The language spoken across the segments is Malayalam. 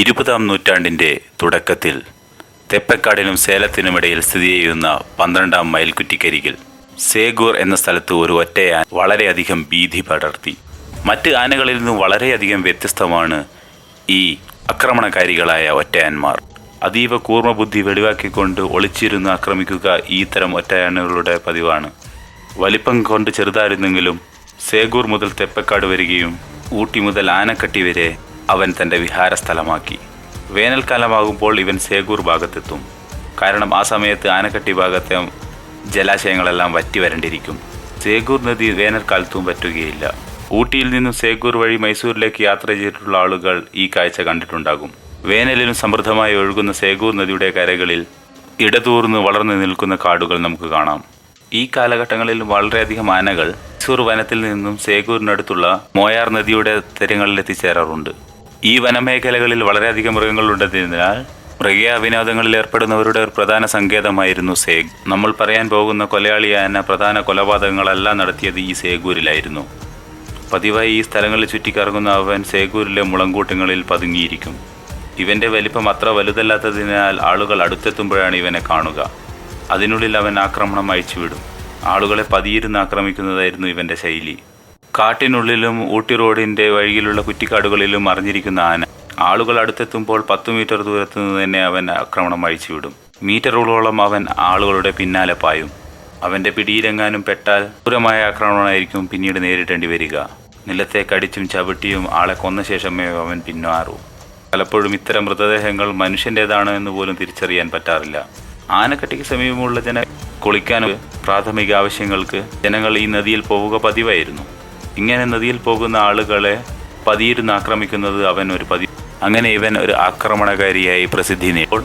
ഇരുപതാം നൂറ്റാണ്ടിന്റെ തുടക്കത്തിൽ തെപ്പക്കാടിനും സേലത്തിനുമിടയിൽ സ്ഥിതി ചെയ്യുന്ന പന്ത്രണ്ടാം മൈൽ കുറ്റിക്കരികിൽ സേഗൂർ എന്ന സ്ഥലത്ത് ഒരു ഒറ്റയാൻ വളരെയധികം ഭീതി പടർത്തി. മറ്റ് ആനകളിൽ നിന്നും വളരെയധികം വ്യത്യസ്തമാണ് ഈ ആക്രമണകാരികളായ ഒറ്റയാന്മാർ. അതീവ കൂർമ്മബുദ്ധി വെളിവാക്കിക്കൊണ്ട് ഒളിച്ചിരുന്ന് ആക്രമിക്കുക ഈ തരം ഒറ്റയാനുകളുടെ പതിവാണ്. വലിപ്പം കൊണ്ട് ചെറുതായിരുന്നെങ്കിലും സേഗൂർ മുതൽ തെപ്പക്കാട് വരികയും ഊട്ടി മുതൽ ആനക്കട്ടി വരെ അവൻ തന്റെ വിഹാരസ്ഥലമാക്കി. വേനൽക്കാലമാകുമ്പോൾ ഇവൻ സേഗൂർ ഭാഗത്തെത്തും. കാരണം ആ സമയത്ത് ആനക്കട്ടി ഭാഗത്തെ ജലാശയങ്ങളെല്ലാം വറ്റി വരണ്ടിരിക്കും. സേഗൂർ നദി വേനൽക്കാലത്തും പറ്റുകയില്ല ഊട്ടിയിൽ നിന്നും സേഗൂർ വഴി മൈസൂരിലേക്ക് യാത്ര ചെയ്തിട്ടുള്ള ആളുകൾ ഈ കാഴ്ച കണ്ടിട്ടുണ്ടാകും. വേനലിലും സമൃദ്ധമായി ഒഴുകുന്ന സേഗൂർ നദിയുടെ കരകളിൽ ഇടതൂർന്ന് വളർന്നു നിൽക്കുന്ന കാടുകൾ നമുക്ക് കാണാം. ഈ കാലഘട്ടങ്ങളിൽ വളരെയധികം ആനകൾ മൈസൂർ വനത്തിൽ നിന്നും സേഗൂരിനടുത്തുള്ള മോയാർ നദിയുടെ തീരങ്ങളിൽ എത്തിച്ചേരാറുണ്ട്. ഈ വനമേഖലകളിൽ വളരെയധികം മൃഗങ്ങളുണ്ടെന്നതിനാൽ മൃഗീയ വിനോദങ്ങളിൽ ഏർപ്പെടുന്നവരുടെ ഒരു പ്രധാന സങ്കേതമായിരുന്നു സേഗ്. നമ്മൾ പറയാൻ പോകുന്ന കൊലയാളി ആന പ്രധാന കൊലപാതകങ്ങളെല്ലാം നടത്തിയത് ഈ സേഗൂരിലായിരുന്നു. പതിവായി ഈ സ്ഥലങ്ങളിൽ ചുറ്റിക്കറങ്ങുന്ന അവൻ സേഗൂരിലെ മുളങ്കൂട്ടങ്ങളിൽ പതുങ്ങിയിരിക്കും. ഇവന്റെ വലിപ്പം അത്ര വലുതല്ലാത്തതിനാൽ ആളുകൾ അടുത്തെത്തുമ്പോഴാണ് ഇവനെ കാണുക. അതിനുള്ളിൽ അവൻ ആക്രമണം അയച്ചുവിടും. ആളുകളെ പതിയിരുന്ന് ആക്രമിക്കുന്നതായിരുന്നു ഇവന്റെ ശൈലി. കാട്ടിനുള്ളിലും ഊട്ടി റോഡിന്റെ വഴിയിലുള്ള കുറ്റിക്കാടുകളിലും അറിഞ്ഞിരിക്കുന്ന ആന. ആളുകൾ അടുത്തെത്തുമ്പോൾ പത്തു മീറ്റർ ദൂരത്തു നിന്ന് തന്നെ അവൻ ആക്രമണം അഴിച്ചുവിടും. മീറ്ററുകളോളം അവൻ ആളുകളുടെ പിന്നാലെ പായും. അവന്റെ പിടിയിലെങ്ങാനും പെട്ടാൽ ക്രൂരമായ ആക്രമണമായിരിക്കും പിന്നീട് നേരിടേണ്ടി വരിക. നിലത്തെ കടിച്ചും ചവിട്ടിയും ആളെ കൊന്ന ശേഷമേ അവൻ പിന്മാറൂ പലപ്പോഴും ഇത്തരം മൃതദേഹങ്ങൾ മനുഷ്യന്റെതാണ് എന്ന് പോലും തിരിച്ചറിയാൻ പറ്റാറില്ല. ആനക്കട്ടിക്ക് സമീപമുള്ള ജന കുളിക്കാനും പ്രാഥമിക ആവശ്യങ്ങൾക്ക് ജനങ്ങൾ ഈ നദിയിൽ പോവുക പതിവായിരുന്നു. ഇങ്ങനെ നദിയിൽ പോകുന്ന ആളുകളെ പതിയിരുന്ന് ആക്രമിക്കുന്നത് അവൻ ഒരു പതി അങ്ങനെ ഇവൻ ഒരു ആക്രമണകാരിയായി പ്രസിദ്ധി നേടുമ്പോൾ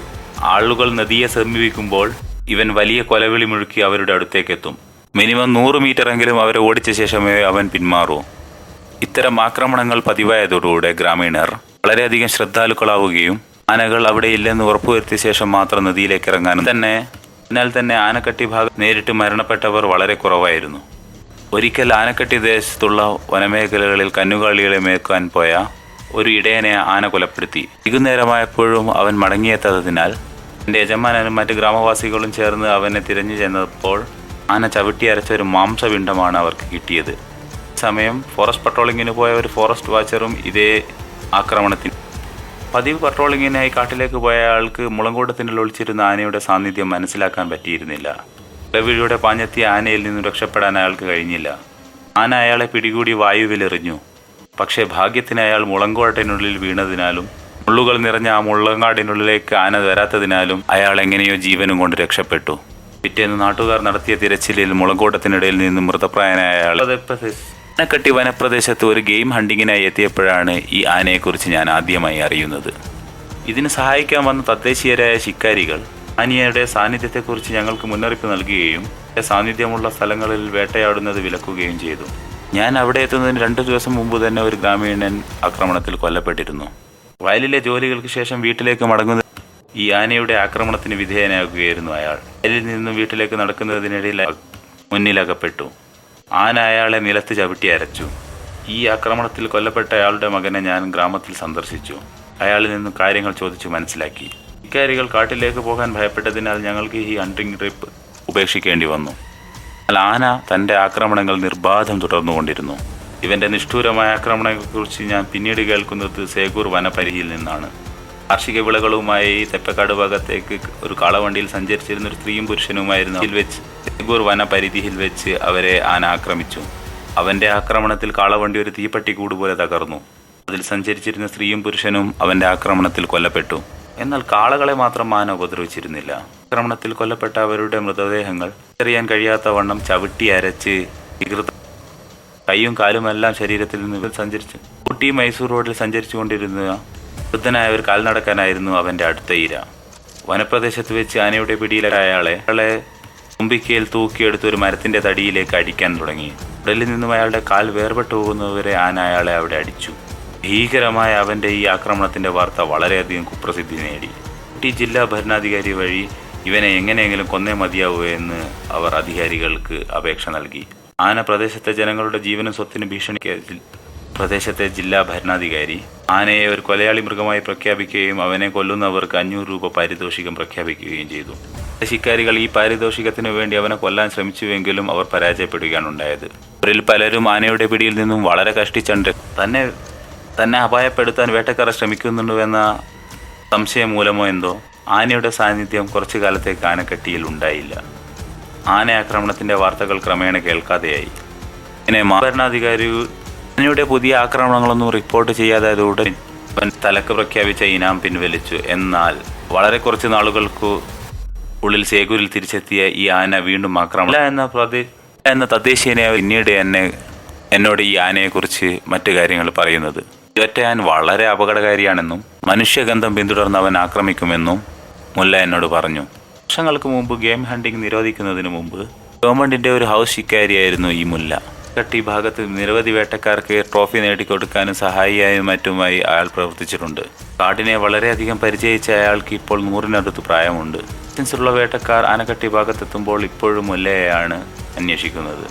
ആളുകൾ നദിയെ സമീപിക്കുമ്പോൾ ഇവൻ വലിയ കൊലവിളി മുഴുക്കി അവരുടെ അടുത്തേക്ക് എത്തും. മിനിമം നൂറ് മീറ്ററെങ്കിലും അവരെ ഓടിച്ച ശേഷമേ അവൻ പിന്മാറൂ. ഇത്തരം ആക്രമണങ്ങൾ പതിവായതോടുകൂടെ ഗ്രാമീണർ വളരെയധികം ശ്രദ്ധാലുക്കളാവുകയും ആനകൾ അവിടെ ഇല്ലെന്ന് ഉറപ്പുവരുത്തിയ ശേഷം മാത്രം നദിയിലേക്ക് ഇറങ്ങാനും തന്നെ അതിനാൽ തന്നെ ആനക്കട്ടി ഭാഗം നേരിട്ട് മരണപ്പെട്ടവർ വളരെ കുറവായിരുന്നു. ഒരിക്കൽ ആനക്കട്ടി ദേശത്തുള്ള വനമേഖലകളിൽ കന്നുകാലികളെ മേക്കാൻ പോയ ഒരു ഇടയനെ ആന കൊലപ്പെടുത്തി. വൈകുന്നേരമായപ്പോഴും അവൻ മടങ്ങിയെത്താത്തതിനാൽ എന്റെ യജമാനനും മറ്റ് ഗ്രാമവാസികളും ചേർന്ന് അവനെ തിരഞ്ഞു ചെന്നപ്പോൾ ആന ചവിട്ടി അരച്ച ഒരു മാംസപിണ്ഡമാണ് അവർക്ക് കിട്ടിയത്. സമയം ഫോറസ്റ്റ് പട്രോളിങ്ങിന് പോയ ഒരു ഫോറസ്റ്റ് വാച്ചറും ഇതേ ആക്രമണത്തിന്. പതിവ് പട്രോളിങ്ങിനായി കാട്ടിലേക്ക് പോയ ആൾക്ക് മുളങ്കൂട്ടത്തിനുള്ളിൽ ഒളിച്ചിരുന്ന ആനയുടെ സാന്നിധ്യം മനസ്സിലാക്കാൻ പറ്റിയിരുന്നില്ല. ഇടവിഴിയുടെ പാഞ്ഞെത്തിയ ആനയിൽ നിന്നും രക്ഷപ്പെടാൻ അയാൾക്ക് കഴിഞ്ഞില്ല. ആന അയാളെ പിടികൂടി വായുവിലെറിഞ്ഞു. പക്ഷേ ഭാഗ്യത്തിന് അയാൾ മുളങ്കോട്ടിനുള്ളിൽ വീണതിനാലും മുള്ളുകൾ നിറഞ്ഞ ആ മുള്ളങ്കാടിനുള്ളിലേക്ക് ആന വരാത്തതിനാലും അയാൾ എങ്ങനെയോ ജീവനും കൊണ്ട് രക്ഷപ്പെട്ടു. പിറ്റേന്ന് നാട്ടുകാർ നടത്തിയ തിരച്ചിലിൽ മുളങ്കോട്ടത്തിനിടയിൽ നിന്നും മൃതപ്രായനായ അയാൾ ആനക്കെട്ടി വനപ്രദേശത്ത് ഒരു ഗെയിം ഹണ്ടിങ്ങിനായി എത്തിയപ്പോഴാണ് ഈ ആനയെക്കുറിച്ച് ഞാൻ ആദ്യമായി അറിയുന്നത്. ഇതിന് സഹായിക്കാൻ വന്ന തദ്ദേശീയരായ ശിക്കാരികൾ ആനയുടെ സാന്നിധ്യത്തെക്കുറിച്ച് ഞങ്ങൾക്ക് മുന്നറിയിപ്പ് നൽകുകയും സാന്നിധ്യമുള്ള സ്ഥലങ്ങളിൽ വേട്ടയാടുന്നത് വിലക്കുകയും ചെയ്തു. ഞാൻ അവിടെ എത്തുന്നതിന് രണ്ടു ദിവസം മുമ്പ് തന്നെ ഒരു ഗ്രാമീണൻ ആക്രമണത്തിൽ കൊല്ലപ്പെട്ടിരുന്നു. വയലിലെ ജോലികൾക്ക് ശേഷം വീട്ടിലേക്ക് മടങ്ങുന്ന ഈ ആനയുടെ ആക്രമണത്തിന് വിധേയനാകുകയായിരുന്നു അയാൾ. വയലിൽ നിന്നും വീട്ടിലേക്ക് നടക്കുന്നതിനിടയിൽ മുന്നിലകപ്പെട്ടു. ആന അയാളെ നിലത്ത് ചവിട്ടി അരച്ചു. ഈ ആക്രമണത്തിൽ കൊല്ലപ്പെട്ട അയാളുടെ മകനെ ഞാൻ ഗ്രാമത്തിൽ സന്ദർശിച്ചു. അയാളിൽ നിന്നും കാര്യങ്ങൾ ചോദിച്ചു മനസ്സിലാക്കി. ഇക്കാരികൾ കാട്ടിലേക്ക് പോകാൻ ഭയപ്പെട്ടതിനാൽ ഞങ്ങൾക്ക് ഈ ഹണ്ടിങ് ട്രിപ്പ് ഉപേക്ഷിക്കേണ്ടി വന്നു. എന്നാൽ ആന തന്റെ ആക്രമണങ്ങൾ നിർബാധം തുടർന്നുകൊണ്ടിരുന്നു. ഇവന്റെ നിഷ്ഠൂരമായ ആക്രമണങ്ങളെക്കുറിച്ച് ഞാൻ പിന്നീട് കേൾക്കുന്നത് സേഗൂർ വനപരിധിയിൽ നിന്നാണ്. കാർഷിക വിളകളുമായി തെപ്പക്കാട് ഭാഗത്തേക്ക് ഒരു കാളവണ്ടിയിൽ സഞ്ചരിച്ചിരുന്ന ഒരു സ്ത്രീയും പുരുഷനുമായിരുന്നു അതിൽ വെച്ച് സേഗൂർ വനപരിധിയിൽ വെച്ച് അവരെ ആന ആക്രമിച്ചു. അവന്റെ ആക്രമണത്തിൽ കാളവണ്ടി ഒരു തീപ്പെട്ടി കൂടുപോലെ തകർന്നു. അതിൽ സഞ്ചരിച്ചിരുന്ന സ്ത്രീയും പുരുഷനും അവന്റെ ആക്രമണത്തിൽ കൊല്ലപ്പെട്ടു. എന്നാൽ കാളകളെ മാത്രം മാന ഉപദ്രവിച്ചിരുന്നില്ല. ആക്രമണത്തിൽ കൊല്ലപ്പെട്ട അവരുടെ മൃതദേഹങ്ങൾ അറിയാൻ കഴിയാത്ത വണ്ണം ചവിട്ടി അരച്ച് വികൃത കൈയും കാലുമെല്ലാം ശരീരത്തിൽ നിന്ന് സഞ്ചരിച്ചു കുട്ടി മൈസൂർ റോഡിൽ സഞ്ചരിച്ചുകൊണ്ടിരുന്ന വൃദ്ധനായ ഒരു കാൽനടക്കാനായിരുന്നു അവന്റെ അടുത്ത ഇര. വനപ്രദേശത്ത് വെച്ച് ആനയുടെ പിടിയിലായ അയാളെ തുമ്പിക്കയിൽ തൂക്കിയെടുത്ത് ഒരു മരത്തിന്റെ തടിയിലേക്ക് അടിക്കാൻ തുടങ്ങി. ഉടലിൽ നിന്നും അയാളുടെ കാൽ വേർപെട്ടു പോകുന്നവരെ ആന അയാളെ അവിടെ അടിച്ചു. ഭീകരമായ അവന്റെ ഈ ആക്രമണത്തിന്റെ വാർത്ത വളരെയധികം കുപ്രസിദ്ധി നേടി. ഊട്ടി ജില്ലാ ഭരണാധികാരി വഴി ഇവനെ എങ്ങനെയെങ്കിലും കൊന്നേ മതിയാവൂ എന്ന് അവർ അധികാരികൾക്ക് അപേക്ഷ നൽകി. ആന പ്രദേശത്തെ ജനങ്ങളുടെ ജീവനും സ്വത്തിനും ഭീഷണിക്ക് പ്രദേശത്തെ ജില്ലാ ഭരണാധികാരി. ആനയെ ഒരു കൊലയാളി മൃഗമായി പ്രഖ്യാപിക്കുകയും അവനെ കൊല്ലുന്നവർക്ക് അഞ്ഞൂറ് രൂപ പാരിതോഷികം പ്രഖ്യാപിക്കുകയും ചെയ്തു. ശിക്കാരികൾ ഈ പാരിതോഷികത്തിനു വേണ്ടി അവനെ കൊല്ലാൻ ശ്രമിച്ചുവെങ്കിലും അവർ പരാജയപ്പെടുകയാണ് ഉണ്ടായത്. അവരിൽ പലരും ആനയുടെ പിടിയിൽ നിന്നും വളരെ കഷ്ടിച്ചുണ്ട് തന്നെ തന്നെ അപായപ്പെടുത്താൻ ശ്രമിക്കുന്നുണ്ടോ എന്ന സംശയം മൂലമോ എന്തോ ആനയുടെ സാന്നിധ്യം കുറച്ചു കാലത്തേക്ക് ആനക്കെട്ടിയിൽ ഉണ്ടായില്ല. ആന ആക്രമണത്തിന്റെ വാർത്തകൾ ക്രമേണ കേൾക്കാതെയായി. പിന്നെ ഭരണാധികാരി ആനയുടെ പുതിയ ആക്രമണങ്ങളൊന്നും റിപ്പോർട്ട് ചെയ്യാതായതോടെ തലക്ക് പ്രഖ്യാപിച്ച ഇനാം പിൻവലിച്ചു. എന്നാൽ വളരെ കുറച്ച് നാളുകൾക്ക് ഉള്ളിൽ സേഗൂരിൽ തിരിച്ചെത്തിയ ഈ ആന വീണ്ടും ആക്രമണം എന്ന പ്രതി എന്ന തദ്ദേശീയനെ പിന്നീട് എന്നെ എന്നോട് ഈ ആനയെക്കുറിച്ച് മറ്റു കാര്യങ്ങൾ പറയുന്നത്. ഈ വളരെ അപകടകാരിയാണെന്നും മനുഷ്യഗന്ധം പിന്തുടർന്ന് അവൻ ആക്രമിക്കുമെന്നും മുല്ല എന്നോട് പറഞ്ഞു. വർഷങ്ങൾക്ക് മുമ്പ് ഗെയിം ഹണ്ടിങ് നിരോധിക്കുന്നതിന് മുമ്പ് ഗവൺമെന്റിന്റെ ഒരു ഹൗസ് ശിക്കാരിയായിരുന്നു ഈ മുല്ല. കട്ടി ഭാഗത്ത് നിരവധി വേട്ടക്കാർക്ക് ട്രോഫി നേടിക്കൊടുക്കാനും സഹായിയായും മറ്റുമായി അയാൾ പ്രവർത്തിച്ചിട്ടുണ്ട്. കാടിനെ വളരെയധികം പരിചയിച്ച അയാൾക്ക് ഇപ്പോൾ നൂറിനടുത്ത് പ്രായമുണ്ട്. ലൈസൻസുള്ള വേട്ടക്കാർ ആനക്കട്ടി ഭാഗത്തെത്തുമ്പോൾ ഇപ്പോഴും മുല്ലയെയാണ് അന്വേഷിക്കുന്നത്.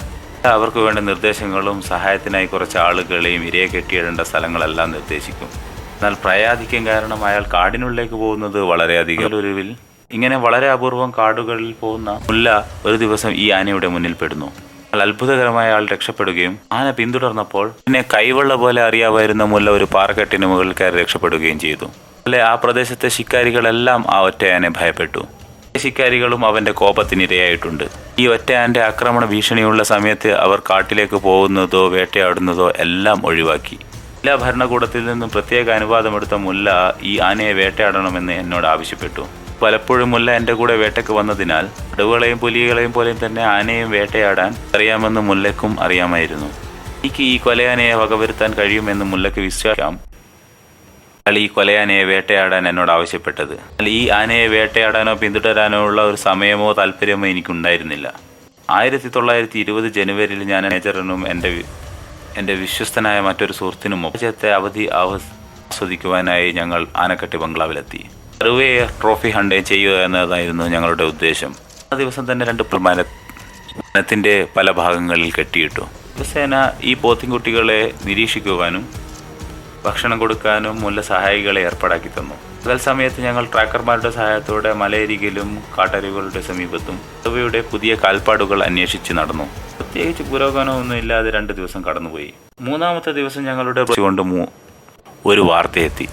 അവർക്ക് വേണ്ട നിർദ്ദേശങ്ങളും സഹായത്തിനായി കുറച്ച് ആളുകളെയും ഇരയെ കെട്ടിയിടേണ്ട സ്ഥലങ്ങളെല്ലാം നിർദ്ദേശിക്കും. എന്നാൽ പ്രയാധിക്യം കാരണം അയാൾ കാടിനുള്ളിലേക്ക് പോകുന്നത് വളരെയധികം ഒരുവിൽ. ഇങ്ങനെ വളരെ അപൂർവം കാടുകളിൽ പോകുന്ന മുല്ല ഒരു ദിവസം ഈ ആനയുടെ മുന്നിൽ പെടുന്നു. എന്നാൽ അത്ഭുതകരമായ ആൾ രക്ഷപ്പെടുകയും ആന പിന്തുടർന്നപ്പോൾ പിന്നെ കൈവെള്ള പോലെ അറിയാമായിരുന്ന മുല്ല ഒരു പാറക്കെട്ടിന് മുകളിൽ കയറി രക്ഷപ്പെടുകയും ചെയ്തു. അല്ലെ ആ പ്രദേശത്തെ ശിക്കാരികളെല്ലാം ആ ഒറ്റയാനെ ഭയപ്പെട്ടു. ശിക്കാരികളും അവന്റെ കോപത്തിനിരയായിട്ടുണ്ട്. ഈ ഒറ്റയാന്റെ ആക്രമണ ഭീഷണിയുള്ള സമയത്ത് അവർ കാട്ടിലേക്ക് പോകുന്നതോ വേട്ടയാടുന്നതോ എല്ലാം ഒഴിവാക്കി. എല്ലാ ഭരണകൂടത്തിൽ നിന്നും പ്രത്യേക അനുവാദമെടുത്ത മുല്ല ഈ ആനയെ വേട്ടയാടണമെന്ന് എന്നോട് ആവശ്യപ്പെട്ടു. പലപ്പോഴും മുല്ല എന്റെ കൂടെ വേട്ടയ്ക്ക് വന്നതിനാൽ കടുവകളെയും പുലികളെയും പോലെയും തന്നെ ആനയും വേട്ടയാടാൻ അറിയാമെന്ന് മുല്ലയ്ക്കും അറിയാമായിരുന്നു. എനിക്ക് ഈ കൊലയാനയെ വകവരുത്താൻ കഴിയുമെന്ന് മുല്ലയ്ക്ക് വിശ്വാസം അയാൾ ഈ കൊലയാനയെ വേട്ടയാടാൻ എന്നോട് ആവശ്യപ്പെട്ടത്. എന്നാൽ ഈ ആനയെ വേട്ടയാടാനോ പിന്തുടരാനോ ഉള്ള ഒരു സമയമോ താല്പര്യമോ എനിക്കുണ്ടായിരുന്നില്ല. ആയിരത്തി തൊള്ളായിരത്തി ഇരുപത് ജനുവരിയിൽ ഞാൻ മേജറിനും എന്റെ എന്റെ വിശ്വസ്തനായ മറ്റൊരു സുഹൃത്തിനും ഒപ്പത്തെ അവധി ആസ്വദിക്കുവാനായി ഞങ്ങൾ ആനക്കട്ടി ബംഗ്ലാവിലെത്തി. സർവേ ട്രോഫി ഹണ്ട് ചെയ്യുക എന്നതായിരുന്നു ഞങ്ങളുടെ ഉദ്ദേശം. ആ ദിവസം തന്നെ രണ്ട് പ്രമാനത്തിന്റെ പല ഭാഗങ്ങളിൽ കെട്ടിയിട്ടു. ദിവസേന ഈ പോത്തിൻകുട്ടികളെ നിരീക്ഷിക്കുവാനും ഭക്ഷണം കൊടുക്കാനും മുല്ല സഹായികളെ ഏർപ്പാടാക്കി തന്നു. പകൽ സമയത്ത് ഞങ്ങൾ ട്രാക്കർമാരുടെ സഹായത്തോടെ മലയരികിലും കാട്ടരുവികളുടെ സമീപത്തും അവയുടെ പുതിയ കാൽപ്പാടുകൾ അന്വേഷിച്ച് നടന്നു. പ്രത്യേകിച്ച് പുരോഗമനമൊന്നും ഇല്ലാതെ രണ്ട് ദിവസം കടന്നുപോയി. മൂന്നാമത്തെ ദിവസം ഞങ്ങളുടെ കൊണ്ട് ഒരു വാർത്തയെത്തി.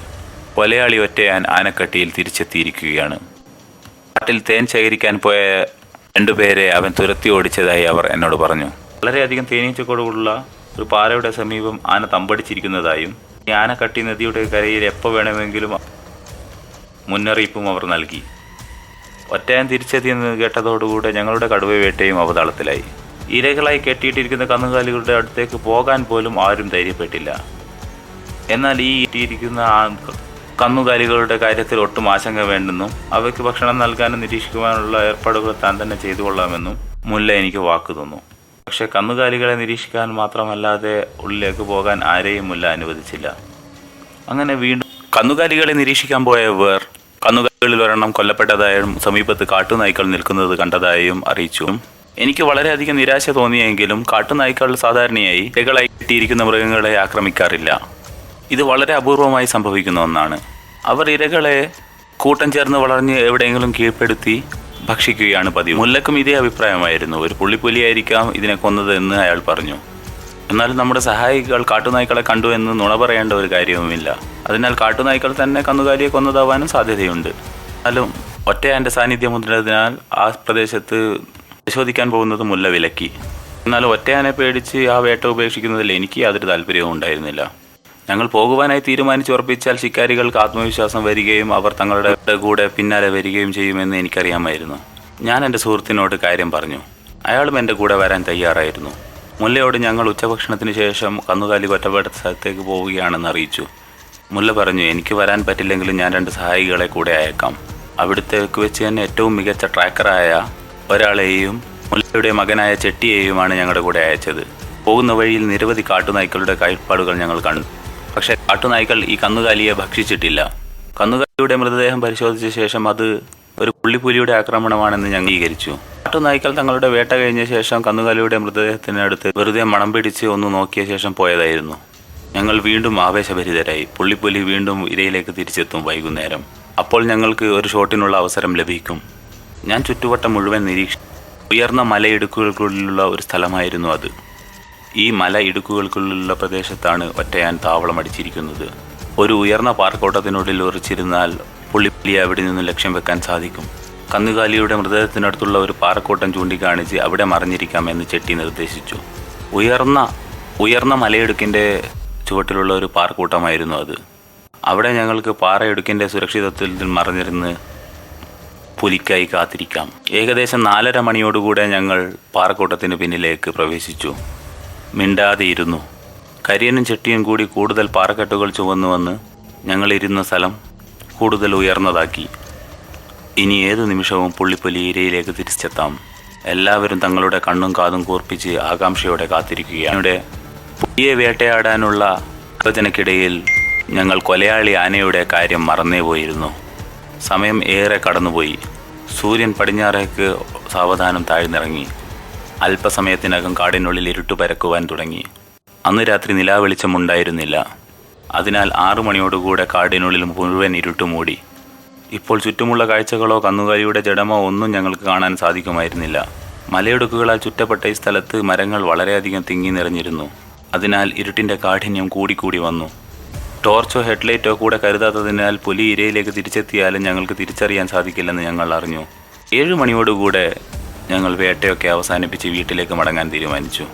കൊലയാളി ഒറ്റയാൻ ആനക്കട്ടിയിൽ തിരിച്ചെത്തിയിരിക്കുകയാണ്. കാട്ടിൽ തേൻ ശേഖരിക്കാൻ പോയ രണ്ടുപേരെ അവൻ തുരത്തി ഓടിച്ചതായി അവർ എന്നോട് പറഞ്ഞു. വളരെയധികം തേനീച്ചക്കോടുള്ള ഒരു പാറയുടെ സമീപം ആന തമ്പടിച്ചിരിക്കുന്നതായും ആനക്കട്ടി നദിയുടെ കരയിൽ എപ്പോൾ വേണമെങ്കിലും മുന്നറിയിപ്പും അവർ നൽകി. ഒറ്റയാൻ തിരിച്ചെത്തിയെന്ന് കേട്ടതോടുകൂടെ ഞങ്ങളുടെ കടുവ വേട്ടയും അവതാളത്തിലായി. ഇരകളായി കെട്ടിയിട്ടിരിക്കുന്ന കന്നുകാലികളുടെ അടുത്തേക്ക് പോകാൻ പോലും ആരും ധൈര്യപ്പെട്ടില്ല. എന്നാൽ ഈ ഇട്ടിയിരിക്കുന്ന ആ കന്നുകാലികളുടെ കാര്യത്തിൽ ഒട്ടും ആശങ്ക വേണ്ടെന്നും അവയ്ക്ക് ഭക്ഷണം നൽകാനും നിരീക്ഷിക്കുവാനുള്ള ഏർപ്പാടുകൾ താൻ തന്നെ ചെയ്തു കൊള്ളാമെന്നും മുല്ല എനിക്ക് വാക്കു തന്നു. പക്ഷെ കന്നുകാലികളെ നിരീക്ഷിക്കാൻ മാത്രമല്ലാതെ ഉള്ളിലേക്ക് പോകാൻ ആരെയും മുല്ല അനുവദിച്ചില്ല. അങ്ങനെ വീണ്ടും കന്നുകാലികളെ നിരീക്ഷിക്കാൻ പോയ വേർ കന്നുകാലികളിൽ ഒരെണ്ണം കൊല്ലപ്പെട്ടതായും സമീപത്ത് കാട്ടുനായ്ക്കൾ നിൽക്കുന്നത് കണ്ടതായും അറിയിച്ചു. എനിക്ക് വളരെയധികം നിരാശ തോന്നിയെങ്കിലും കാട്ടുനായ്ക്കൾ സാധാരണയായി ഇരകളായി കിട്ടിയിരിക്കുന്ന മൃഗങ്ങളെ ആക്രമിക്കാറില്ല. ഇത് വളരെ അപൂർവമായി സംഭവിക്കുന്ന ഒന്നാണ്. അവർ ഇരകളെ കൂട്ടം ചേർന്ന് വളർന്ന് എവിടെയെങ്കിലും കീഴ്പ്പെടുത്തി ഭക്ഷിക്കുകയാണ് പതിവ്. മുല്ലക്കും ഇതേ അഭിപ്രായമായിരുന്നു. ഒരു പുള്ളിപ്പുലിയായിരിക്കാം ഇതിനെ കൊന്നത് എന്ന് അയാൾ പറഞ്ഞു. എന്നാലും നമ്മുടെ സഹായികൾ കാട്ടുനായ്ക്കളെ കണ്ടു എന്ന് നുണ പറയേണ്ട ഒരു കാര്യവുമില്ല. അതിനാൽ കാട്ടുനായ്ക്കൾ തന്നെ കന്നുകാലിയെ കൊന്നതാവാനും സാധ്യതയുണ്ട്. എന്നാലും ഒറ്റയാന്റെ സാന്നിധ്യം മുതലതിനാൽ ആ പ്രദേശത്ത് പരിശോധിക്കാൻ പോകുന്നത് മുല്ല വിലക്കി എന്നാൽ ഒറ്റയാനെ പേടിച്ച് ആ വേട്ട ഉപേക്ഷിക്കുന്നതിൽ എനിക്ക് യാതൊരു താല്പര്യവും ഉണ്ടായിരുന്നില്ല. ഞങ്ങൾ പോകുവാനായി തീരുമാനിച്ചുറപ്പിച്ചാൽ ശിക്കാരികൾക്ക് ആത്മവിശ്വാസം വരികയും അവർ തങ്ങളുടെ കൂടെ പിന്നാലെ വരികയും ചെയ്യുമെന്ന് എനിക്കറിയാമായിരുന്നു. ഞാൻ എന്റെ സുഹൃത്തിനോട് കാര്യം പറഞ്ഞു. അയാളും എന്റെ കൂടെ വരാൻ തയ്യാറായിരുന്നു. മുല്ലയോട് ഞങ്ങൾ ഉച്ചഭക്ഷണത്തിന് ശേഷം കന്നുകാലി ഒറ്റപ്പെട്ട സ്ഥലത്തേക്ക് പോവുകയാണെന്ന് അറിയിച്ചു. മുല്ല പറഞ്ഞു എനിക്ക് വരാൻ പറ്റില്ലെങ്കിലും ഞാൻ രണ്ട് സഹായികളെ കൂടെ അയക്കാം. അവിടുത്തേക്ക് വെച്ച് തന്നെ ഏറ്റവും മികച്ച ട്രാക്കറായ ഒരാളെയും മുല്ലയുടെ മകനായ ചെട്ടിയെയുമാണ് ഞങ്ങളുടെ കൂടെ അയച്ചത്. പോകുന്ന വഴിയിൽ നിരവധി കാട്ടുനായ്ക്കളുടെ കാഴ്പാടുകൾ ഞങ്ങൾ കണ്ടു. പക്ഷേ കാട്ടുനായ്ക്കൾ ഈ കന്നുകാലിയെ ഭക്ഷിച്ചിട്ടില്ല. കന്നുകാലിയുടെ മൃതദേഹം പരിശോധിച്ച ശേഷം അത് ഒരു പുള്ളിപ്പുലിയുടെ ആക്രമണമാണെന്ന് ഞങ്ങൾ അംഗീകരിച്ചു. കാട്ടുനായ്ക്കൾ തങ്ങളുടെ വേട്ട കഴിഞ്ഞ ശേഷം കന്നുകാലിയുടെ മൃതദേഹത്തിനടുത്ത് വെറുതെ മണം പിടിച്ച് ഒന്ന് നോക്കിയ ശേഷം പോയതായിരുന്നു. ഞങ്ങൾ വീണ്ടും ആവേശഭരിതരായി. പുള്ളിപ്പുലി വീണ്ടും ഇരയിലേക്ക് തിരിച്ചെത്തും വൈകുന്നേരം. അപ്പോൾ ഞങ്ങൾക്ക് ഒരു ഷോട്ടിനുള്ള അവസരം ലഭിക്കും. ഞാൻ ചുറ്റുവട്ടം മുഴുവൻ നിരീക്ഷ ഉയർന്ന മലയിടുക്കുകൾക്കുള്ളിലുള്ള ഒരു സ്ഥലമായിരുന്നു അത്. ഈ മല ഇടുക്കുകൾക്കുള്ളിലുള്ള പ്രദേശത്താണ് ഒറ്റയാൻ താവളം അടിച്ചിരിക്കുന്നത്. ഒരു ഉയർന്ന പാർക്കോട്ടത്തിനുള്ളിൽ ഉറച്ചിരുന്നാൽ പുള്ളിപ്പുലി അവിടെ നിന്ന് ലക്ഷ്യം വെക്കാൻ സാധിക്കും. കന്നുകാലിയുടെ മൃതദേഹത്തിനടുത്തുള്ള ഒരു പാറക്കോട്ടം ചൂണ്ടിക്കാണിച്ച് അവിടെ മറിഞ്ഞിരിക്കാം എന്ന് ചെട്ടി നിർദ്ദേശിച്ചു. ഉയർന്ന ഉയർന്ന മലയിടുക്കിന്റെ ചുവട്ടിലുള്ള ഒരു പാറക്കൂട്ടമായിരുന്നു അത്. അവിടെ ഞങ്ങൾക്ക് പാറയിടുക്കിന്റെ സുരക്ഷിതത്വത്തിൽ മറിഞ്ഞിരുന്ന് പുലിക്കായി കാത്തിരിക്കാം. ഏകദേശം നാലര മണിയോടുകൂടെ ഞങ്ങൾ പാറക്കൂട്ടത്തിന് പിന്നിലേക്ക് പ്രവേശിച്ചു. മിണ്ടാതെ ഇരുന്നു കരിയനും ചെട്ടിയും കൂടി കൂടുതൽ പാറക്കെട്ടുകൾ ചുവന്നു വന്ന് ഞങ്ങൾ ഇരുന്ന സ്ഥലം കൂടുതൽ ഉയർന്നതാക്കി. ഇനി ഏതു നിമിഷവും പുള്ളിപ്പുലി ഇരയിലേക്ക് തിരിച്ചെത്താം. എല്ലാവരും തങ്ങളുടെ കണ്ണും കാതും കൂർപ്പിച്ച് ആകാംക്ഷയോടെ കാത്തിരിക്കുകയാണ്. ഇവിടെ പുലിയെ വേട്ടയാടാനുള്ള ആലോചനയ്ക്കിടയിൽ ഞങ്ങൾ കൊലയാളി ആനയുടെ കാര്യം മറന്നേ പോയിരുന്നു. സമയം ഏറെ കടന്നുപോയി. സൂര്യൻ പടിഞ്ഞാറേക്ക് സാവധാനം താഴ്ന്നിറങ്ങി. അല്പസമയത്തിനകം കാടിനുള്ളിൽ ഇരുട്ടു പരക്കുവാൻ തുടങ്ങി. അന്ന് രാത്രി നിലാവെളിച്ചമുണ്ടായിരുന്നില്ല അതിനാൽ ആറു മണിയോടുകൂടെ കാടിനുള്ളിൽ മുഴുവൻ ഇരുട്ട് മൂടി. ഇപ്പോൾ ചുറ്റുമുള്ള കാഴ്ചകളോ കന്നുകാലിയുടെ ജഡമോ ഒന്നും ഞങ്ങൾക്ക് കാണാൻ സാധിക്കുമായിരുന്നില്ല. മലയിടുക്കുകളാൽ ചുറ്റപ്പെട്ട ഈ സ്ഥലത്ത് മരങ്ങൾ വളരെയധികം തിങ്ങി നിറഞ്ഞിരുന്നു. അതിനാൽ ഇരുട്ടിന്റെ കാഠിന്യം കൂടിക്കൂടി വന്നു. ടോർച്ചോ ഹെഡ്ലൈറ്റോ കൂടെ കരുതാത്തതിനാൽ പുലി ഇരയിലേക്ക് തിരിച്ചെത്തിയാലും ഞങ്ങൾക്ക് തിരിച്ചറിയാൻ സാധിക്കില്ലെന്ന് ഞങ്ങൾ അറിഞ്ഞു. ഏഴു മണിയോടുകൂടെ ഞങ്ങൾ വേട്ടയൊക്കെ അവസാനിപ്പിച്ച് വീട്ടിലേക്ക് മടങ്ങാൻ തീരുമാനിച്ചു.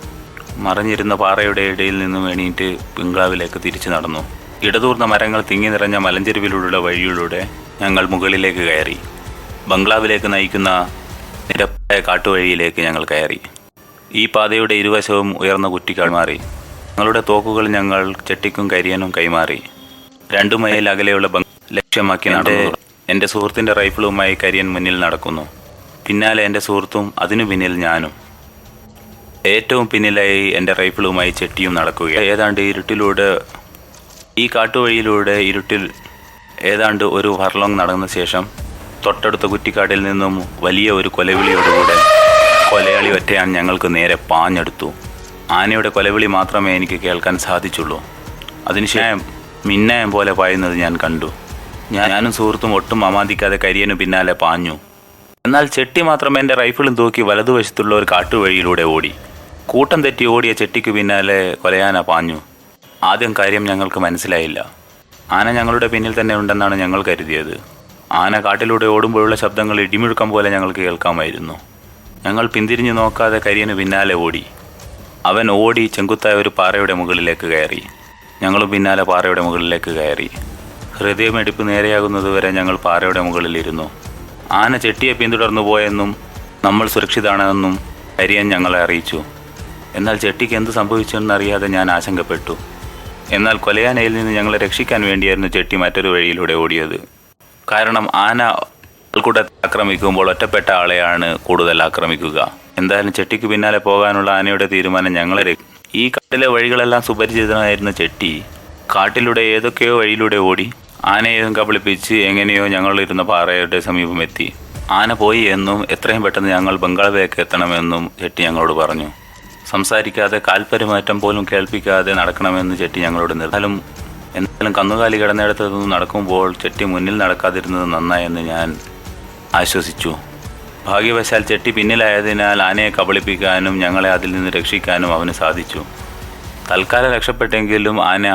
മറിഞ്ഞിരുന്ന പാറയുടെ ഇടയിൽ നിന്നും എണീറ്റ് ബംഗ്ലാവിലേക്ക് തിരിച്ചു നടന്നു. ഇടതൂർന്ന മരങ്ങൾ തിങ്ങി നിറഞ്ഞ മലഞ്ചെരുവിലൂടെ വഴിയിലൂടെ ഞങ്ങൾ മുകളിലേക്ക് കയറി. ബംഗ്ലാവിലേക്ക് നയിക്കുന്ന നിരപ്പായ കാട്ടുവഴിയിലേക്ക് ഞങ്ങൾ കയറി. ഈ പാതയുടെ ഇരുവശവും ഉയർന്ന കുറ്റിക്കാൾ മാറി. ഞങ്ങളുടെ തോക്കുകൾ ഞങ്ങൾ ചെട്ടിക്കും കരിയനും കൈമാറി. രണ്ടു മൈൽ അകലെയുള്ള ലക്ഷ്യമാക്കി നടന്നു. എന്റെ സുഹൃത്തിന്റെ റൈഫിളുമായി കരിയൻ മുന്നിൽ നടക്കുന്നു. പിന്നാലെ എന്റെ സുഹൃത്തും അതിനു പിന്നിൽ ഞാനും. ഏറ്റവും പിന്നിലായി എന്റെ റൈഫിളുമായി ചെട്ടിയും നടക്കുകയാണ്. ഏതാണ്ട് ഇരുട്ടിലൂടെ ഈ കാട്ടുവഴിയിലൂടെ ഇരുട്ടിൽ ഏതാണ്ട് ഒരു വർലോങ് നടന്ന ശേഷം തൊട്ടടുത്ത കുറ്റിക്കാട്ടിൽ നിന്നും വലിയ ഒരു കൊലവിളിയോടുകൂടെ കൊലയാളി ഒറ്റയാൻ ഞങ്ങൾക്ക് നേരെ പാഞ്ഞെടുത്തു. ആനയുടെ കൊലവിളി മാത്രമേ എനിക്ക് കേൾക്കാൻ സാധിച്ചുള്ളൂ. അതിനുശേഷം മിന്നയം പോലെ പായുന്നത് ഞാൻ കണ്ടു. ഞാനും സുഹൃത്തും ഒട്ടും അമാദിക്കാതെ കരിയനു പിന്നാലെ പാഞ്ഞു. എന്നാൽ ചെട്ടി മാത്രം എന്റെ റൈഫിളും തൂക്കി വലതുവശത്തുള്ള ഒരു കാട്ടുവഴിയിലൂടെ ഓടി. കൂട്ടം തെറ്റി ഓടിയ ചെട്ടിക്ക് പിന്നാലെ കൊലയാന പാഞ്ഞു. ആദ്യം കാര്യം ഞങ്ങൾക്ക് മനസ്സിലായില്ല. ആന ഞങ്ങളുടെ പിന്നിൽ തന്നെ ഉണ്ടെന്നാണ് ഞങ്ങൾ കരുതിയത്. ആന കാട്ടിലൂടെ ഓടുമ്പോഴുള്ള ശബ്ദങ്ങൾ ഇടിമുഴക്കം പോലെ ഞങ്ങൾക്ക് കേൾക്കാമായിരുന്നു. ഞങ്ങൾ പിന്തിരിഞ്ഞു നോക്കാതെ കരിയന് പിന്നാലെ ഓടി. അവൻ ഓടി ചെങ്കുത്തായ ഒരു പാറയുടെ മുകളിലേക്ക് കയറി. ഞങ്ങളും പിന്നാലെ പാറയുടെ മുകളിലേക്ക് കയറി. ഹൃദയമെടുപ്പ് നേരെയാകുന്നതുവരെ ഞങ്ങൾ പാറയുടെ മുകളിലിരുന്നു. ആന ചെട്ടിയെ പിന്തുടർന്നു പോയെന്നും നമ്മൾ സുരക്ഷിതാണെന്നും ഹരിയൻ ഞങ്ങളെ അറിയിച്ചു. എന്നാൽ ചെട്ടിക്ക് എന്ത് സംഭവിച്ചെന്നറിയാതെ ഞാൻ ആശങ്കപ്പെട്ടു. എന്നാൽ കൊലയാനയിൽ നിന്ന് ഞങ്ങളെ രക്ഷിക്കാൻ വേണ്ടിയായിരുന്നു ചെട്ടി മറ്റൊരു വഴിയിലൂടെ ഓടിയത്. കാരണം ആന ആൾക്കൂട്ടത്തെ ആക്രമിക്കുമ്പോൾ ഒറ്റപ്പെട്ട ആളെയാണ് കൂടുതൽ ആക്രമിക്കുക. എന്തായാലും ചെട്ടിക്ക് പിന്നാലെ പോകാനുള്ള ആനയുടെ തീരുമാനം ഞങ്ങളെ ഈ കാട്ടിലെ വഴികളെല്ലാം സുപരിചിതനായിരുന്ന ചെട്ടി കാട്ടിലൂടെ ഏതൊക്കെയോ വഴിയിലൂടെ ഓടി ആനയെയും കബളിപ്പിച്ച് എങ്ങനെയോ ഞങ്ങളിരുന്ന പാറയുടെ സമീപം എത്തി ആന പോയി എന്നും എത്രയും പെട്ടെന്ന് ഞങ്ങൾ ബംഗാളിലേക്ക് എത്തണമെന്നും ചെട്ടി ഞങ്ങളോട് പറഞ്ഞു. സംസാരിക്കാതെ കാൽപരിമാറ്റം പോലും കേൾപ്പിക്കാതെ നടക്കണമെന്ന് ചെട്ടി ഞങ്ങളോട് നിർത്താലും എന്തായാലും കന്നുകാലി കിടന്നിടത്ത് നിന്ന് നടക്കുമ്പോൾ ചെട്ടി മുന്നിൽ നടക്കാതിരുന്നത് നന്നായെന്ന് ഞാൻ ആശ്വസിച്ചു. ഭാഗ്യവശാൽ ചെട്ടി പിന്നിലായതിനാൽ ആനയെ കബളിപ്പിക്കാനും ഞങ്ങളെ അതിൽ നിന്ന് രക്ഷിക്കാനും അവന് സാധിച്ചു. തൽക്കാലം രക്ഷപ്പെട്ടെങ്കിലും ആന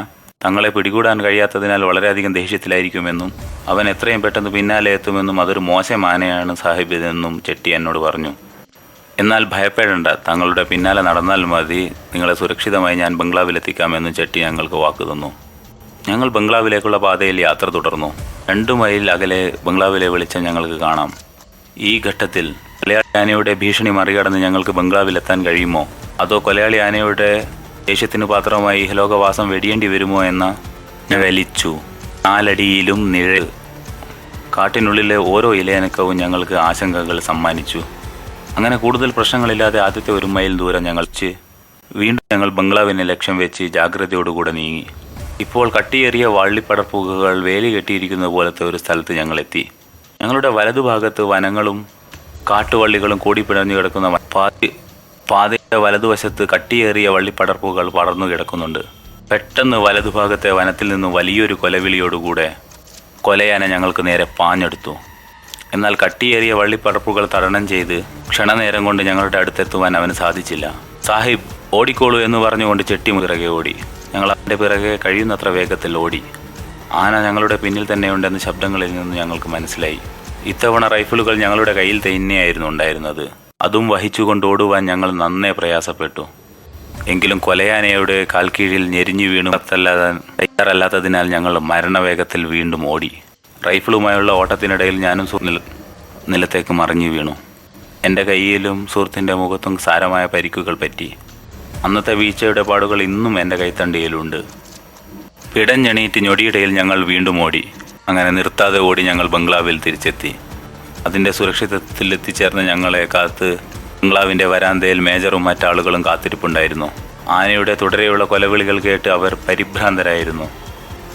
തങ്ങളെ പിടികൂടാൻ കഴിയാത്തതിനാൽ വളരെയധികം ദേഷ്യത്തിലായിരിക്കുമെന്നും അവൻ എത്രയും പെട്ടെന്ന് പിന്നാലെ എത്തുമെന്നും അതൊരു മോശം ആനയാണ് സാഹിബിതെന്നും ചെട്ടി എന്നോട് പറഞ്ഞു. എന്നാൽ ഭയപ്പെടേണ്ട തങ്ങളുടെ പിന്നാലെ നടന്നാൽ മതി നിങ്ങളെ സുരക്ഷിതമായി ഞാൻ ബംഗ്ലാവിലെത്തിക്കാമെന്നും ചെട്ടി ഞങ്ങൾക്ക് വാക്ക് തന്നു. ഞങ്ങൾ ബംഗ്ലാവിലേക്കുള്ള പാതയിൽ യാത്ര തുടർന്നു. രണ്ടു മൈൽ അകലെ ബംഗ്ലാവിലെ വെളിച്ചം ഞങ്ങൾക്ക് കാണാം. ഈ ഘട്ടത്തിൽ കൊലയാളി ആനയുടെ ഭീഷണി മറികടന്ന് ഞങ്ങൾക്ക് ബംഗ്ലാവിലെത്താൻ കഴിയുമോ? അതോ കൊലയാളി ആനയുടെ ദേഷ്യത്തിന് പാത്രമായി ഇഹലോകവാസം വെടിയേണ്ടി വരുമോ എന്ന് വലിച്ചു നാലടിയിലും നിഴൽ. കാട്ടിനുള്ളിലെ ഓരോ ഇലയനക്കവും ഞങ്ങൾക്ക് ആശങ്കകൾ സമ്മാനിച്ചു. അങ്ങനെ കൂടുതൽ പ്രശ്നങ്ങളില്ലാതെ ആദ്യത്തെ ഒരു മൈൽ ദൂരം ഞങ്ങൾ വീണ്ടും ഞങ്ങൾ ബംഗ്ലാവിനെ ലക്ഷ്യം വെച്ച് ജാഗ്രതയോടുകൂടെ നീങ്ങി. ഇപ്പോൾ കട്ടിയേറിയ വള്ളിപ്പടർപ്പുകൾ വേലി കെട്ടിയിരിക്കുന്ന പോലത്തെ ഒരു സ്ഥലത്ത് ഞങ്ങൾ എത്തി ഞങ്ങളുടെ വലതുഭാഗത്ത് വനങ്ങളും കാട്ടുവള്ളികളും കൂടി പിണഞ്ഞു കിടക്കുന്ന പാതി പാതയുടെ വലതുവശത്ത് കട്ടിയേറിയ വള്ളിപ്പടർപ്പുകൾ പടർന്നു കിടക്കുന്നുണ്ട്. പെട്ടെന്ന് വലതുഭാഗത്തെ വനത്തിൽ നിന്നും വലിയൊരു കൊലവിളിയോടുകൂടെ കൊലയാന ഞങ്ങൾക്ക് നേരെ പാഞ്ഞെടുത്തു. എന്നാൽ കട്ടിയേറിയ വള്ളിപ്പടർപ്പുകൾ തരണം ചെയ്ത് ക്ഷണനേരം കൊണ്ട് ഞങ്ങളുടെ അടുത്തെത്തുവാൻ അവന് സാധിച്ചില്ല. സാഹിബ് ഓടിക്കോളൂ എന്ന് പറഞ്ഞുകൊണ്ട് ചെട്ടി പിറകെ ഓടി. ഞങ്ങൾ അവന്റെ പിറകെ കഴിയുന്നത്ര വേഗത്തിൽ ഓടി. ആന ഞങ്ങളുടെ പിന്നിൽ തന്നെയുണ്ടെന്ന് ശബ്ദങ്ങളിൽ നിന്ന് ഞങ്ങൾക്ക് മനസ്സിലായി. ഇത്തവണ റൈഫിളുകൾ ഞങ്ങളുടെ കയ്യിൽ തന്നെയായിരുന്നു ഉണ്ടായിരുന്നത്. അതും വഹിച്ചുകൊണ്ട് ഓടുവാൻ ഞങ്ങൾ നന്നേ പ്രയാസപ്പെട്ടു. എങ്കിലും കൊലയാനയുടെ കാൽക്കീഴിൽ ഞെരിഞ്ഞു വീണു. തയ്യാറല്ലാത്തതിനാൽ ഞങ്ങൾ മരണവേഗത്തിൽ വീണ്ടും ഓടി. റൈഫിളുമായുള്ള ഓട്ടത്തിനിടയിൽ ഞാനും നില നിലത്തേക്ക് മറിഞ്ഞു വീണു. എന്റെ കയ്യിലും സുഹൃത്തിന്റെ മുഖത്തും സാരമായ പരിക്കുകൾ പറ്റി. അന്നത്തെ വീഴ്ചയുടെ പാടുകൾ ഇന്നും എന്റെ കൈത്തണ്ടിയിലുണ്ട്. പിടഞ്ഞെണീറ്റ് ഞൊടിയിടയിൽ ഞങ്ങൾ വീണ്ടും ഓടി. അങ്ങനെ നിർത്താതെ ഓടി ഞങ്ങൾ ബംഗ്ലാവിൽ തിരിച്ചെത്തി. അതിന്റെ സുരക്ഷിതത്തിൽ എത്തിച്ചേർന്ന ഞങ്ങളെ കാത്ത് ബംഗ്ലാവിന്റെ വരാന്തയിൽ മേജറും മറ്റാളുകളും കാത്തിരിപ്പുണ്ടായിരുന്നു. ആനയുടെ തുടരെയുള്ള കൊലവിളികൾ കേട്ട് അവർ പരിഭ്രാന്തരായിരുന്നു.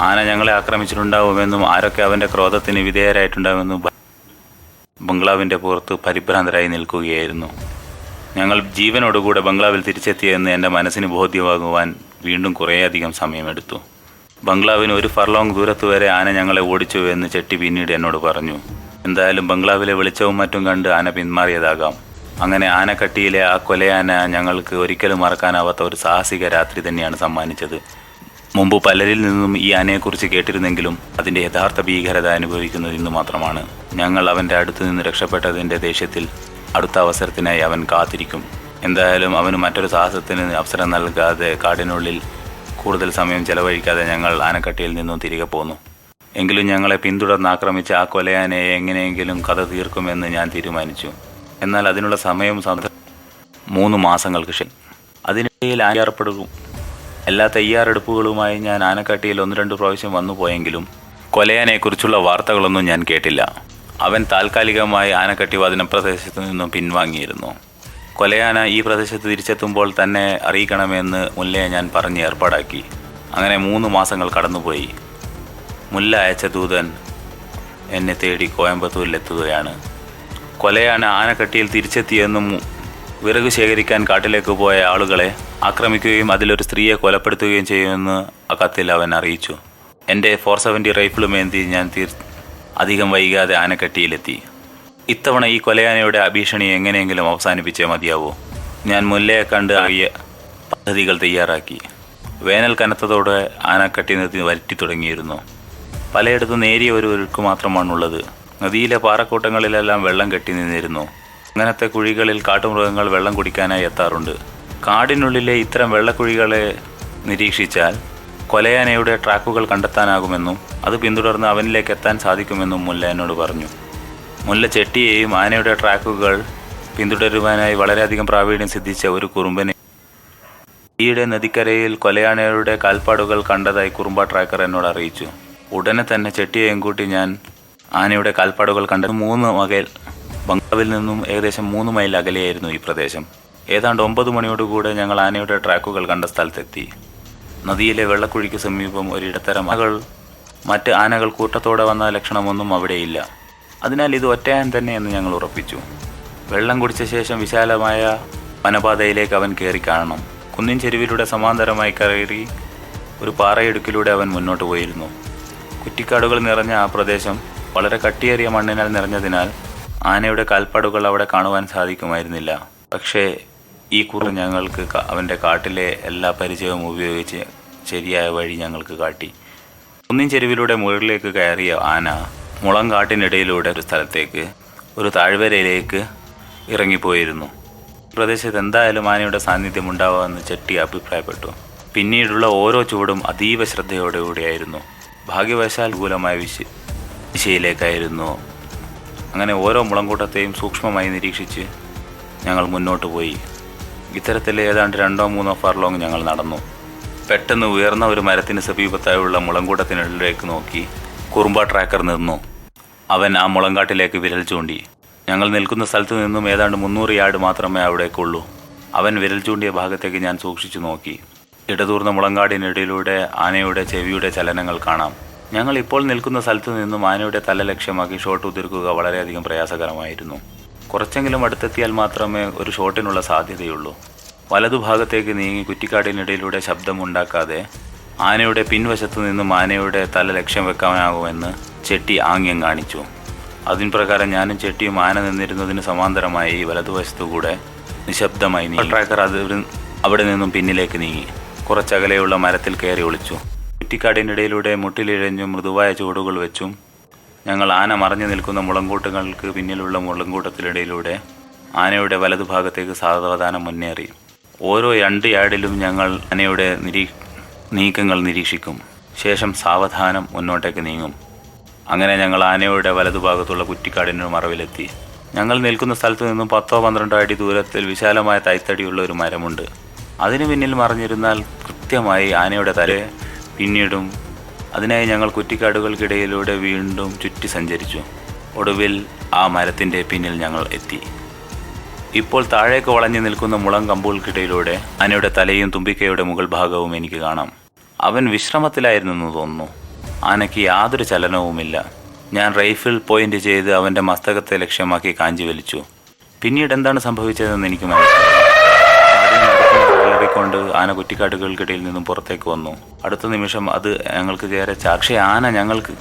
ആന ഞങ്ങളെ ആക്രമിച്ചിട്ടുണ്ടാവുമെന്നും ആരൊക്കെ അവന്റെ ക്രോധത്തിന് വിധേയരായിട്ടുണ്ടാവുമെന്നും ബംഗ്ലാവിന്റെ പുറത്ത് പരിഭ്രാന്തരായി നിൽക്കുകയായിരുന്നു. ഞങ്ങൾ ജീവനോടുകൂടെ ബംഗ്ലാവിൽ തിരിച്ചെത്തിയെന്ന് എന്റെ മനസ്സിന് ബോധ്യമാകുവാൻ വീണ്ടും കുറേയധികം സമയമെടുത്തു. ബംഗ്ലാവിന് ഒരു ഫർലോങ് ദൂരത്ത് വരെ ആന ഞങ്ങളെ ഓടിച്ചു എന്ന് ചെട്ടി പിന്നീട് എന്നോട് പറഞ്ഞു. എന്തായാലും ബംഗ്ലാവിലെ വെളിച്ചവും മറ്റും കണ്ട് ആന പിന്മാറിയതാകാം. അങ്ങനെ ആനക്കട്ടിയിലെ ആ കൊലയാന ഞങ്ങൾക്ക് ഒരിക്കലും മറക്കാനാവാത്ത ഒരു സാഹസിക രാത്രി തന്നെയാണ് സമ്മാനിച്ചത്. മുമ്പ് പലരിൽ നിന്നും ഈ ആനയെക്കുറിച്ച് കേട്ടിരുന്നെങ്കിലും അതിന്റെ യഥാർത്ഥ ഭീകരത അനുഭവിക്കുന്നത് ഇന്ന് മാത്രമാണ്. ഞങ്ങൾ അവന്റെ അടുത്ത് നിന്ന് രക്ഷപ്പെട്ടതിന്റെ ദേഷ്യത്തിൽ അടുത്ത അവസരത്തിനായി അവൻ കാത്തിരിക്കും. എന്തായാലും അവന് മറ്റൊരു സാഹസത്തിന് അവസരം നൽകാതെ കാടിനുള്ളിൽ കൂടുതൽ സമയം ചെലവഴിക്കാതെ ഞങ്ങൾ ആനക്കട്ടിയിൽ നിന്നും തിരികെ പോന്നു. എങ്കിലും ഞങ്ങളെ പിന്തുടർന്ന് ആക്രമിച്ച ആ കൊലയാനയെ എങ്ങനെയെങ്കിലും കഥ തീർക്കുമെന്ന് ഞാൻ തീരുമാനിച്ചു. എന്നാൽ അതിനുള്ള സമയം മൂന്ന് മാസങ്ങൾക്ക് ശേഷം. അതിനിടയിൽ ആയാറപ്പെടും എല്ലാ തയ്യാറെടുപ്പുകളുമായി ഞാൻ ആനക്കാട്ടിയിൽ ഒന്ന് രണ്ട് പ്രാവശ്യം വന്നു പോയെങ്കിലും കൊലയാനെക്കുറിച്ചുള്ള വാർത്തകളൊന്നും ഞാൻ കേട്ടില്ല. അവൻ താൽക്കാലികമായി ആനക്കട്ടി പ്രദേശത്ത് നിന്നും പിൻവാങ്ങിയിരുന്നു. കൊലയാന ഈ പ്രദേശത്ത് തിരിച്ചെത്തുമ്പോൾ തന്നെ അറിയിക്കണമെന്ന് മുല്ലയെ ഞാൻ പറഞ്ഞ് ഏർപ്പാടാക്കി. അങ്ങനെ മൂന്ന് മാസങ്ങൾ കടന്നുപോയി. മുല്ല അയച്ച ദൂതൻ എന്നെ തേടി കോയമ്പത്തൂരിലെത്തുകയാണ്. കൊലയാണ് ആനക്കട്ടിയിൽ തിരിച്ചെത്തിയെന്നും വിറക് ശേഖരിക്കാൻ കാട്ടിലേക്ക് പോയ ആളുകളെ ആക്രമിക്കുകയും അതിലൊരു സ്ത്രീയെ കൊലപ്പെടുത്തുകയും ചെയ്യുമെന്ന് ആ കത്തിൽ അവൻ അറിയിച്ചു. എന്റെ ഫോർ സെവന്റി റൈഫിളുമേന്തി ഞാൻ തീർ അധികം വൈകാതെ ആനക്കട്ടിയിലെത്തി. ഇത്തവണ ഈ കൊലയാനയുടെ അഭീഷണി എങ്ങനെയെങ്കിലും അവസാനിപ്പിച്ചേ മതിയാവൂ. ഞാൻ മുല്ലയെ കണ്ട് അറിയ പദ്ധതികൾ തയ്യാറാക്കി. വേനൽ കനത്തതോടെ ആനക്കട്ടി നിർത്തി വരട്ടി തുടങ്ങിയിരുന്നു. പലയിടത്തും നേരിയ ഒരു ഒഴുക്ക് മാത്രമാണുള്ളത്. നദിയിലെ പാറക്കൂട്ടങ്ങളിലെല്ലാം വെള്ളം കെട്ടി നിന്നിരുന്നു. അങ്ങനത്തെ കുഴികളിൽ കാട്ടുമൃഗങ്ങൾ വെള്ളം കുടിക്കാനായി എത്താറുണ്ട്. കാടിനുള്ളിലെ ഇത്തരം വെള്ളക്കുഴികളെ നിരീക്ഷിച്ചാൽ കൊലയാനയുടെ ട്രാക്കുകൾ കണ്ടെത്താനാകുമെന്നും അത് പിന്തുടർന്ന് അവനിലേക്ക് എത്താൻ സാധിക്കുമെന്നും മുല്ല എന്നോട് പറഞ്ഞു. മുല്ല ചെട്ടിയെയും ആനയുടെ ട്രാക്കുകൾ പിന്തുടരുവാനായി വളരെയധികം പ്രാവീണ്യം സിദ്ധിച്ച ഒരു കുറുമ്പനെ ഈയിടെ നദിക്കരയിൽ കൊലയാനയുടെ കാൽപ്പാടുകൾ കണ്ടതായി കുറുമ്പ ട്രാക്കർ എന്നോട് അറിയിച്ചു. ഉടനെ തന്നെ ചെട്ടിയെയും കൂട്ടി ഞാൻ ആനയുടെ കാൽപ്പാടുകൾ കണ്ട മൂന്ന് മകയിൽ ബംഗ്ലാവിൽ നിന്നും ഏകദേശം മൂന്ന് മൈൽ അകലെയായിരുന്നു ഈ പ്രദേശം. ഏതാണ്ട് ഒമ്പത് മണിയോടുകൂടെ ഞങ്ങൾ ആനയുടെ ട്രാക്കുകൾ കണ്ട സ്ഥലത്തെത്തി. നദിയിലെ വെള്ളക്കുഴിക്ക് സമീപം ഒരിടത്തരം മകൾ മറ്റ് ആനകൾ കൂട്ടത്തോടെ വന്ന ലക്ഷണമൊന്നും അവിടെയില്ല. അതിനാൽ ഇത് ഒറ്റയാൻ തന്നെ എന്ന് ഞങ്ങൾ ഉറപ്പിച്ചു. വെള്ളം കുടിച്ച ശേഷം വിശാലമായ വനപാതയിലേക്ക് അവൻ കയറി കാണണം. കുന്നിൻ ചെരുവിലൂടെ സമാന്തരമായി കയറി ഒരു പാറയിടുക്കിലൂടെ അവൻ മുന്നോട്ട് പോയിരുന്നു. കുറ്റിക്കാടുകൾ നിറഞ്ഞ ആ പ്രദേശം വളരെ കട്ടിയേറിയ മണ്ണിനാൽ നിറഞ്ഞതിനാൽ ആനയുടെ കാൽപ്പാടുകൾ അവിടെ കാണുവാൻ സാധിക്കുമായിരുന്നില്ല. പക്ഷേ ഈ കുറു ഞങ്ങൾക്ക് അവന്റെ കാട്ടിലെ എല്ലാ പരിചയവും ഉപയോഗിച്ച് ശരിയായ വഴി ഞങ്ങൾക്ക് കാട്ടി. കുന്നിൻ ചെരുവിലൂടെ മുകളിലേക്ക് കയറിയ ആന മുളം കാട്ടിനിടയിലൂടെ ഒരു സ്ഥലത്തേക്ക് ഒരു താഴ്വരയിലേക്ക് ഇറങ്ങിപ്പോയിരുന്നു. പ്രദേശത്ത് എന്തായാലും ആനയുടെ സാന്നിധ്യം ഉണ്ടാവാമെന്ന് ചെട്ടി അഭിപ്രായപ്പെട്ടു. പിന്നീടുള്ള ഓരോ ചുവടും അതീവ ശ്രദ്ധയോടുകൂടിയായിരുന്നു. ഭാഗ്യവശാൽ അനുകൂലമായ വിശ ദിശയിലേക്കായിരുന്നു. അങ്ങനെ ഓരോ മുളങ്കൂട്ടത്തെയും സൂക്ഷ്മമായി നിരീക്ഷിച്ച് ഞങ്ങൾ മുന്നോട്ട് പോയി. ഇത്തരത്തിൽ ഏതാണ്ട് രണ്ടോ മൂന്നോ ഫർലോങ് ഞങ്ങൾ നടന്നു. പെട്ടെന്ന് ഉയർന്ന ഒരു മരത്തിന് സമീപത്തായുള്ള മുളങ്കൂട്ടത്തിനുള്ളിലേക്ക് നോക്കി കുറുമ്പ ട്രാക്കർ നിന്നു. അവൻ ആ മുളങ്കാട്ടിലേക്ക് വിരൽ ചൂണ്ടി. ഞങ്ങൾ നിൽക്കുന്ന സ്ഥലത്ത് നിന്നും ഏതാണ്ട് മുന്നൂറ് യാർഡ് മാത്രമേ അവിടേക്കുള്ളൂ. അവൻ വിരൽ ചൂണ്ടിയ ഭാഗത്തേക്ക് ഞാൻ സൂക്ഷിച്ചു നോക്കി. ഇടതൂർന്ന മുളങ്കാടിനിടയിലൂടെ ആനയുടെ ചെവിയുടെ ചലനങ്ങൾ കാണാം. ഞങ്ങൾ ഇപ്പോൾ നിൽക്കുന്ന സ്ഥലത്ത് നിന്നും ആനയുടെ തല ലക്ഷ്യമാക്കി ഷോട്ട് ഉതിർക്കുക വളരെയധികം പ്രയാസകരമായിരുന്നു. കുറച്ചെങ്കിലും അടുത്തെത്തിയാൽ മാത്രമേ ഒരു ഷോട്ടിനുള്ള സാധ്യതയുള്ളൂ. വലതുഭാഗത്തേക്ക് നീങ്ങി കുറ്റിക്കാടിനിടയിലൂടെ ശബ്ദമുണ്ടാക്കാതെ ആനയുടെ പിൻവശത്തു നിന്നും ആനയുടെ തല ലക്ഷ്യം വെക്കാനാകുമെന്ന് ചെട്ടി ആംഗ്യം കാണിച്ചു. അതിന് പ്രകാരം ഞാനും ചെട്ടിയും ആന നിന്നിരുന്നതിന് സമാന്തരമായി വലതുവശത്തുകൂടെ നിശബ്ദമായി ട്രാക്കർ അത് അവിടെ നിന്നും പിന്നിലേക്ക് നീങ്ങി. കുറച്ചകലെയുള്ള മരത്തിൽ കയറി ഒളിച്ചു. കുറ്റിക്കാടിനിടയിലൂടെ മുട്ടിലിഴഞ്ഞും മൃദുവായ ചുവടുകൾ വെച്ചും ഞങ്ങൾ ആന മറഞ്ഞു നിൽക്കുന്ന മുളങ്കൂട്ടങ്ങൾക്ക് പിന്നിലുള്ള മുളങ്കൂട്ടത്തിനിടയിലൂടെ ആനയുടെ വലതുഭാഗത്തേക്ക് സാവധാനം മുന്നേറി. ഓരോ രണ്ട് യാർഡിലും ഞങ്ങൾ ആനയുടെ നിരീ നീക്കങ്ങൾ നിരീക്ഷിക്കും. ശേഷം സാവധാനം മുന്നോട്ടേക്ക് നീങ്ങും. അങ്ങനെ ഞങ്ങൾ ആനയുടെ വലതുഭാഗത്തുള്ള കുറ്റിക്കാടിന് മറവിലെത്തി. ഞങ്ങൾ നിൽക്കുന്ന സ്ഥലത്ത് നിന്നും പത്തോ പന്ത്രണ്ടോ അടി ദൂരത്തിൽ വിശാലമായ തൈത്തടിയുള്ള ഒരു മരമുണ്ട്. അതിനു പിന്നിൽ മറിഞ്ഞിരുന്നാൽ കൃത്യമായി ആനയുടെ തല പിന്നീടും. അതിനായി ഞങ്ങൾ കുറ്റിക്കാടുകൾക്കിടയിലൂടെ വീണ്ടും ചുറ്റി സഞ്ചരിച്ചു. ഒടുവിൽ ആ മരത്തിന്റെ പിന്നിൽ ഞങ്ങൾ എത്തി. ഇപ്പോൾ താഴേക്ക് വളഞ്ഞു നിൽക്കുന്ന മുളം കമ്പുകൾക്കിടയിലൂടെ ആനയുടെ തലയും തുമ്പിക്കയുടെ മുകൾ ഭാഗവും എനിക്ക് കാണാം. അവൻ വിശ്രമത്തിലായിരുന്നെന്ന് തോന്നുന്നു. ആനയ്ക്ക് യാതൊരു ചലനവുമില്ല. ഞാൻ റൈഫിൾ പോയിന്റ് ചെയ്ത് അവന്റെ മസ്തകത്തെ ലക്ഷ്യമാക്കി കാഞ്ചി വലിച്ചു. പിന്നീട് എന്താണ് സംഭവിച്ചതെന്ന് എനിക്ക് മനസ്സിലായി അലറിക്കൊണ്ട് ആന കുറ്റിക്കാടുകൾക്കിടയിൽ നിന്നും പുറത്തേക്ക് വന്നു. അടുത്ത നിമിഷം അത് ഞങ്ങൾക്ക് ചാ- പക്ഷേ ആന ഞങ്ങൾക്ക്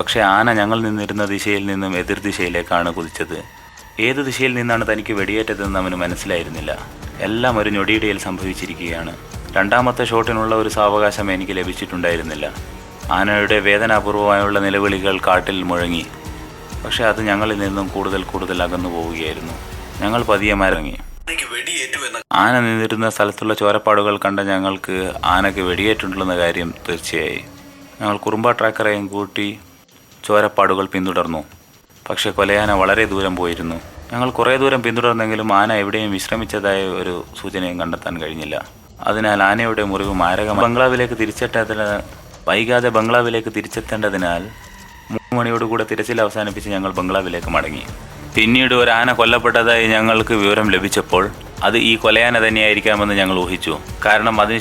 പക്ഷേ ആന ഞങ്ങൾ നിന്നിരുന്ന ദിശയിൽ നിന്നും എതിർ ദിശയിലേക്കാണ് കുതിച്ചത്. ഏത് ദിശയിൽ നിന്നാണ് തനിക്ക് വെടിയേറ്റതെന്ന് അവന് മനസ്സിലായിരുന്നില്ല. എല്ലാം ഒരു ഞൊടിയിടയിൽ സംഭവിച്ചിരിക്കുകയാണ്. രണ്ടാമത്തെ ഷോട്ടിനുള്ള ഒരു സാവകാശം എനിക്ക് ലഭിച്ചിട്ടുണ്ടായിരുന്നില്ല. ആനയുടെ വേദനാപൂർവമായുള്ള നിലവിളികൾ കാട്ടിൽ മുഴങ്ങി. പക്ഷേ അത് ഞങ്ങളിൽ നിന്നും കൂടുതൽ കൂടുതൽ അകന്നു പോവുകയായിരുന്നു ഞങ്ങൾ പതിയെ മരങ്ങി. ആന നിന്നിരുന്ന സ്ഥലത്തുള്ള ചോരപ്പാടുകൾ കണ്ട ഞങ്ങൾക്ക് ആനയ്ക്ക് വെടിയേറ്റുണ്ടെന്ന കാര്യം തീർച്ചയായി. ഞങ്ങൾ കുറുമ്പ ട്രാക്കറേയും കൂട്ടി ചോരപ്പാടുകൾ പിന്തുടർന്നു. പക്ഷെ കൊലയാന വളരെ ദൂരം പോയിരുന്നു. ഞങ്ങൾ കുറേ ദൂരം പിന്തുടർന്നെങ്കിലും ആന എവിടെയും വിശ്രമിച്ചതായ ഒരു സൂചനയും കണ്ടെത്താൻ കഴിഞ്ഞില്ല. അതിനാൽ ആനയുടെ മുറിവ് മാരക ബംഗ്ലാവിലേക്ക് തിരിച്ചെത്തേണ്ടതിന് വൈകാതെ ബംഗ്ലാവിലേക്ക് തിരിച്ചെത്തേണ്ടതിനാൽ മൂന്ന് മണിയോടുകൂടെ തിരച്ചിൽ അവസാനിപ്പിച്ച് ഞങ്ങൾ ബംഗ്ലാവിലേക്ക് മടങ്ങി. പിന്നീട് ഒരു ആന കൊല്ലപ്പെട്ടതായി ഞങ്ങൾക്ക് വിവരം ലഭിച്ചപ്പോൾ അത് ഈ കൊലയാന തന്നെയായിരിക്കാമെന്ന് ഞങ്ങൾ ഊഹിച്ചു. കാരണം അതിനുശേഷം